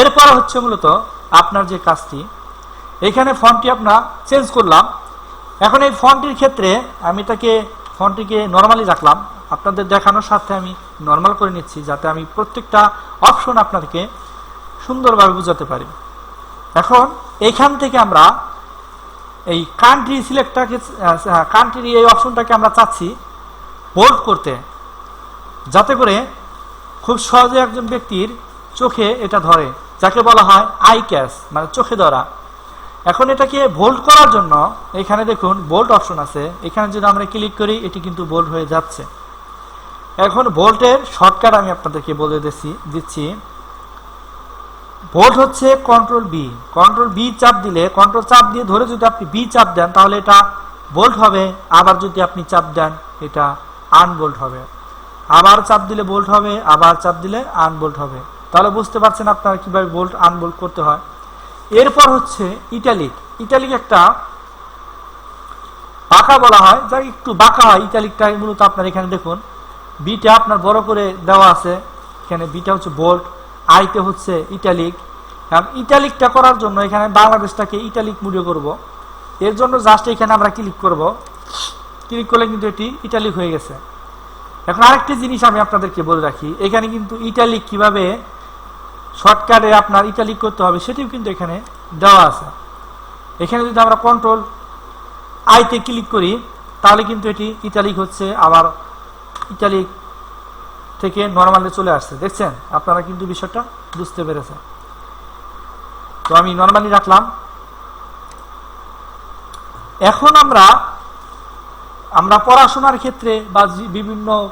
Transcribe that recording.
এরপর হচ্ছে মূলত আপনার যে কাজটি, এখানে ফন্টটি আপনার চেঞ্জ করলাম। এখন এই ফন্টটির ক্ষেত্রে আমি তাকে ফন্টটিকে নর্মালি রাখলাম। আপনাদের দেখানোর সাথে আমি নর্মাল করে নিচ্ছি, যাতে আমি প্রত্যেকটা অপশন আপনাদেরকে সুন্দরভাবে বুঝাতে পারি। এখন এখান থেকে আমরা এই কান্ট্রি সিলেক্টটাকে কান্ট্রির এই অপশনটাকে আমরা চাচ্ছি বোল্ড করতে, যাতে করে খুব সহজে একজন ব্যক্তির চোখে এটা ধরে। যাকে বলা হয় আই ক্যাশ মানে চোখে ধরা। এখন এটাকে বোল্ড করার জন্য এখানে দেখুন বোল্ড অপশন আছে। এখানে যদি আমরা ক্লিক করি, এটি কিন্তু বোল্ড হয়ে যাচ্ছে। এখন বোল্টের শর্টকাট আমি আপনাদেরকে বলে দিচ্ছি দিচ্ছি। ভোল্ট হচ্ছে কন্ট্রোল বি কন্ট্রোল বি চাপ দিলে কন্ট্রোল চাপ দিয়ে ধরে যদি আপনি বি চাপ দেন, তাহলে এটা বোল্ট হবে। আবার যদি আপনি চাপ দেন, এটা আনবোল্ট হবে। আবার চাপ দিলে বোল্ট হবে, আবার চাপ দিলে আনবোল্ট হবে। তাহলে বুঝতে পারছেন আপনারা কীভাবে বোল্ট আনবোল্ট করতে হয়। এরপর হচ্ছে ইটালিক ইটালিক একটা বাঁকা বলা হয়, যা একটু বাঁকা হয় ইটালিকটা মূলত আপনার এখানে দেখুন। বিটা আপনার বড় করে দেওয়া আছে, এখানে বিটা হচ্ছে বোল্ট আইতে হচ্ছে ইটালিক কারণ ইটালিকটা করার জন্য এখানে বাংলাদেশটাকে ইটালিক মুড়িয়ে করব। এর জন্য জাস্ট এখানে আমরা ক্লিক করব। ক্লিক করলে কিন্তু এটি ইটালিক হয়ে গেছে। এখন আরেকটি জিনিস আমি আপনাদেরকে বলে রাখি, এখানে কিন্তু ইটালিক কীভাবে শর্টকাটে আপনার ইটালিক করতে হবে, সেটিও কিন্তু এখানে দেওয়া আছে। এখানে যদি আমরা কন্ট্রোল আইতে ক্লিক করি, তাহলে কিন্তু এটি ইটালিক হচ্ছে, আবার ইটালিক থেকে নর্মালে চলে আসছে। দেখছেন? আপনারা কিন্তু বিষয়টা বুঝতে পেরেছেন। তো আমি নর্মালি রাখলাম। এখন আমরা আমরা পড়াশোনার ক্ষেত্রে বা বিভিন্ন